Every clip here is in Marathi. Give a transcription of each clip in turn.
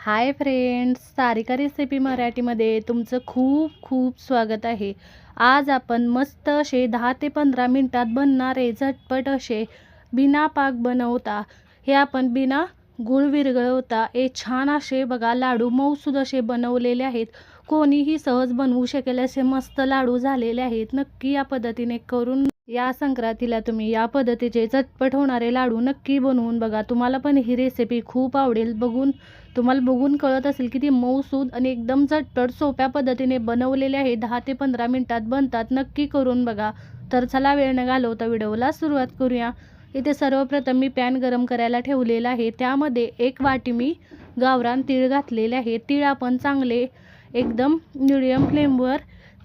हाय फ्रेंड्स सारिका रेसिपी मराठीमध्ये तुमचं खूप खूप स्वागत आहे. आज आपण मस्त असे दहा ते पंधरा मिनटात बनणारे झटपट असे बिना पाक बनवता. हे आपण बिना गुळ विरघळवता हे छान असे बघा लाडू मऊसूद असे बनवलेले आहेत. कोणीही सहज बनवू शकेल असे मस्त लाडू झालेले आहेत. नक्की या पद्धतीने करून या संक्रांतीला तुम्ही या पद्धतीचे झटपट होणारे लाडू नक्की बनवून बघा. तुम्हाला पण ही रेसिपी खूप आवडेल. बघून तुम्हाला बघून कळत असेल की ती मऊसूद आणि एकदम झटपट सोप्या पद्धतीने बनवलेले आहे. दहा ते पंधरा मिनटात बनतात. नक्की करून बघा. तर चला वेळ न घालवता व्हिडिओला सुरुवात करूया. इथे सर्वप्रथम मी पॅन गरम करायला ठेवलेला आहे. त्यामध्ये एक वाटी मी गावरान तीळ घातलेले आहे. तीळ आपण चांगले एकदम मिडियम फ्लेमवर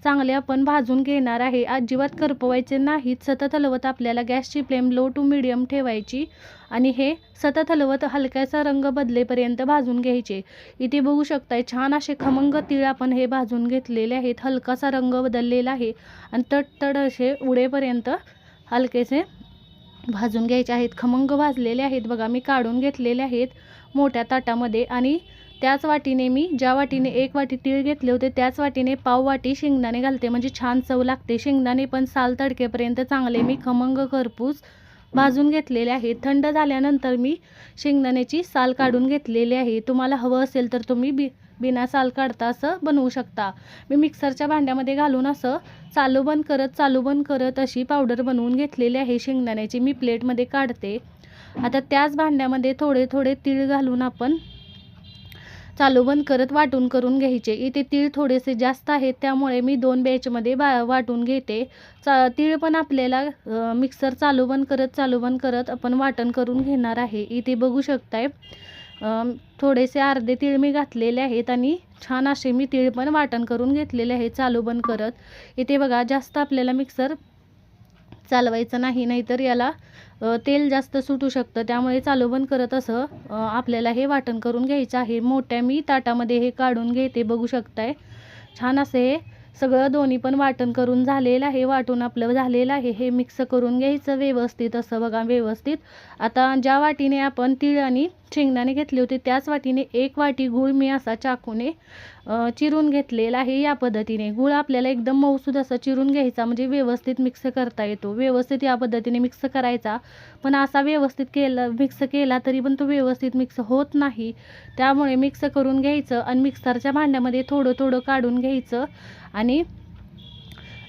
चांगले आपण भाजून घेणार आहे. अजिबात करपवायचे नाहीत. सतत हलवत आपल्याला गॅसची फ्लेम लो टू मिडियम ठेवायची आणि हे सतत हलवत हलक्याचा रंग बदलेपर्यंत भाजून घ्यायचे. इथे बघू शकताय छान असे खमंग तीळ आपण हे भाजून घेतलेले आहेत. हलकासा रंग बदललेला आहे आणि तडतड असे उडेपर्यंत हलकेसे भाजून घ्यायचे आहेत. खमंग भाजलेले आहेत बघा मी काढून घेतलेले आहेत मोठ्या ताटामध्ये आणि त्याच वाटीने मी ज्या वाटीने एक वाटी तीळ घेतले होते त्याच वाटीने पाव वाटी शेंगदाणे घालते. म्हणजे छान चव लागते. शेंगदाणे पण साल तडकेपर्यंत चांगले मी खमंग खरपूस भाजून घेतलेले आहे. थंड झाल्यानंतर मी शेंगदाण्याची साल काढून घेतलेली आहे. तुम्हाला हवं असेल तर तुम्ही बी बिना साल काढता असं बनवू शकता. मी मिक्सरच्या भांड्यामध्ये घालून असं चालू बंद करत चालू बंद करत अशी पावडर बनवून घेतलेली आहे. शेंगदाण्याची मी प्लेटमध्ये काढते. आता त्याच भांड्यामध्ये थोडे थोडे तीळ घालून आपण चालू बंद करत वाटून करून घ्यायचे. इथे तीळ थोडेसे जास्त आहेत त्यामुळे मी दोन बॅचमध्ये बा वाटून घेते. चा तीळ पण आपल्याला मिक्सर चालू बंद करत चालू बंद करत आपण वाटण करून घेणार आहे. इथे बघू शकताय थोडेसे अर्धे तीळ मी घातलेले आहेत आणि छान असे मी तीळ पण वाटण करून घेतलेले आहे चालू बंद करत. इथे बघा जास्त आपल्याला मिक्सर चालवायचं नाही नाहीतर याला तेल जास्त सुटू शकतं. त्यामुळे चालू बंद करत असं आपल्याला हे वाटण करून घ्यायचं आहे. मोठ्या मी ताटामध्ये हे काढून घेते बघू शकताय. छान असे हे सगळं दोन्ही पण वाटण करून झालेलं आहे. वाटून आपलं झालेलं आहे. हे मिक्स करून घ्यायचं व्यवस्थित असं बघा व्यवस्थित. आता ज्या वाटीने आपण तीळ आणि शेंगदाणे घेतले होते. त्याच वाटीने एक वाटी गूळ मी असा चाकूने चिरून घेतलेला आहे या पद्धतीने. गूळ आपल्याला एकदम मऊसूद असा चिरून घ्यायचा म्हणजे व्यवस्थित मिक्स करता येतो. व्यवस्थित या पद्धतीने मिक्स करायचा. पण असा व्यवस्थित केला मिक्स केला तरी पण तो व्यवस्थित मिक्स होत नाही. त्यामुळे मिक्स करून घ्यायचं आणि मिक्सरच्या भांड्यामध्ये थोडं थोडं काढून घ्यायचं. आणि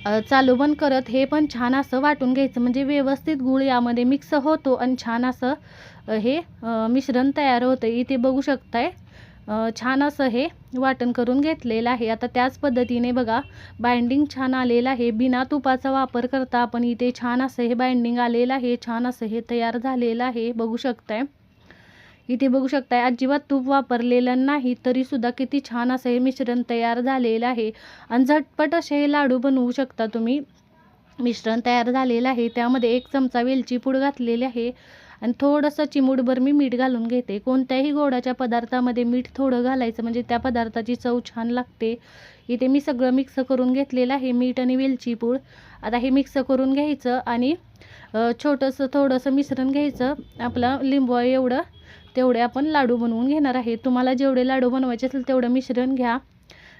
चालू बंद करत हे पण छान असं वाटून घ्यायचं. म्हणजे व्यवस्थित गूळ यामध्ये मिक्स होतो आणि छान असं हे मिश्रण तयार होतं इथे बघू शकताय छान असं हे वाटण करून घेतलेलं आहे. आता त्याच पद्धतीने बघा बाइंडिंग छान आलेलं आहे. बिना तुपाचा वापर करता आपण इथे छान असं हे बाइंडिंग आलेलं आहे. छान असं हे तयार झालेलं आहे. बघू शकताय. इथे बघू शकताय अजिबात तूप वापरलेलं नाही तरीसुद्धा किती छान असं हे मिश्रण तयार झालेलं आहे. आणि झटपट असे हे लाडू बनवू शकता तुम्ही. मिश्रण तयार झालेलं आहे. त्यामध्ये एक चमचा वेलची पूड घातलेली आहे. आणि थोडंसं चिमूडभर मी मीठ घालून घेते. कोणत्याही गोडाच्या पदार्थामध्ये मीठ थोडं घालायचं म्हणजे त्या पदार्थाची चव छान लागते. इथे मी सगळं मिक्स करून घेतलेलं आहे मीठ आणि वेलची पूड. आता हे मिक्स करून घ्यायचं आणि छोटंसं थोडंसं मिश्रण घ्यायचं. आपलं लिंबू एवढं तेवढे आपण लाडू बनवून घेणार आहे. तुम्हाला जेवढे लाडू बनवायचे असेल तेवढं मिश्रण घ्या.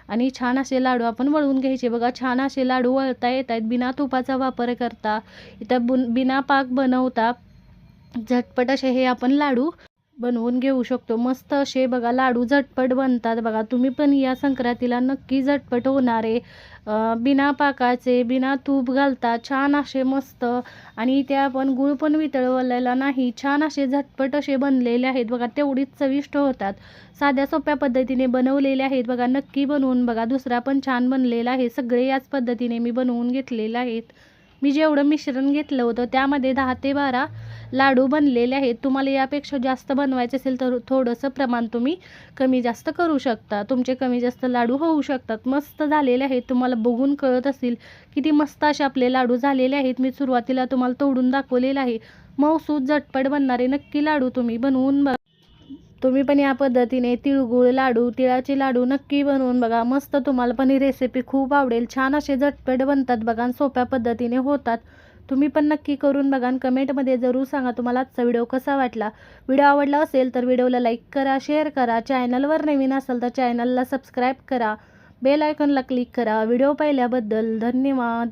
आणि छान असे लाडू आपण वळवून घ्यायचे. बघा छान असे लाडू वळता येत आहेत. बिना तुपाचा वापर करता. इथं बुन बिना पाक बनवता झटपट असे हे आपण लाडू बनवून घेऊ शकतो. मस्त असे बघा लाडू झटपट बनतात बघा. तुम्ही पण या संक्रांतीला नक्की झटपट होणारे बिना पाकाचे बिना तूप घालता छान असे मस्त आणि ते आपण गुळ पण वितळवलेला नाही. छान असे झटपट असे बनलेले आहेत बघा. तेवढीच चविष्ट होतात. साध्या सोप्या पद्धतीने बनवलेले आहेत बघा. नक्की बनवून बघा. दुसरा पण छान बनलेला आहे. सगळे याच पद्धतीने मी बनवून घेतलेले आहेत. मी जेवढं मिश्रण घेतलं होतं त्यामध्ये दहा ते बारा लाडू बनलेले आहेत. तुम्हाला यापेक्षा जास्त बनवायचे असेल तर थोडंसं प्रमाण तुम्ही कमी जास्त करू शकता. तुमचे कमी जास्त लाडू होऊ शकतात. मस्त झालेले आहेत. तुम्हाला बघून कळत असेल किती मस्त असे आपले लाडू झालेले आहेत. मी सुरुवातीला तुम्हाला तोडून दाखवलेलं आहे. मऊसूद झटपट बनणारे नक्की लाडू तुम्ही बनवून तुम्ही पण या पद्धतीने तिळगुळ लाडू तिळाचे लाडू नक्की बनवून बघा. मस्त तुम्हाला पण ही रेसिपी खूप आवडेल. छान असे झटपट बनतात बघा आणि सोप्या पद्धतीने होतात. तुम्ही पण नक्की करून बघा आणि कमेंटमध्ये जरूर सांगा तुम्हाला आजचा व्हिडिओ कसा वाटला. व्हिडिओ आवडला असेल तर व्हिडिओला लाईक करा शेअर करा. चॅनलवर नवीन असाल तर चॅनलला सबस्क्राईब करा. बेल आयकॉनला क्लिक करा. व्हिडिओ पाहिल्याबद्दल धन्यवाद.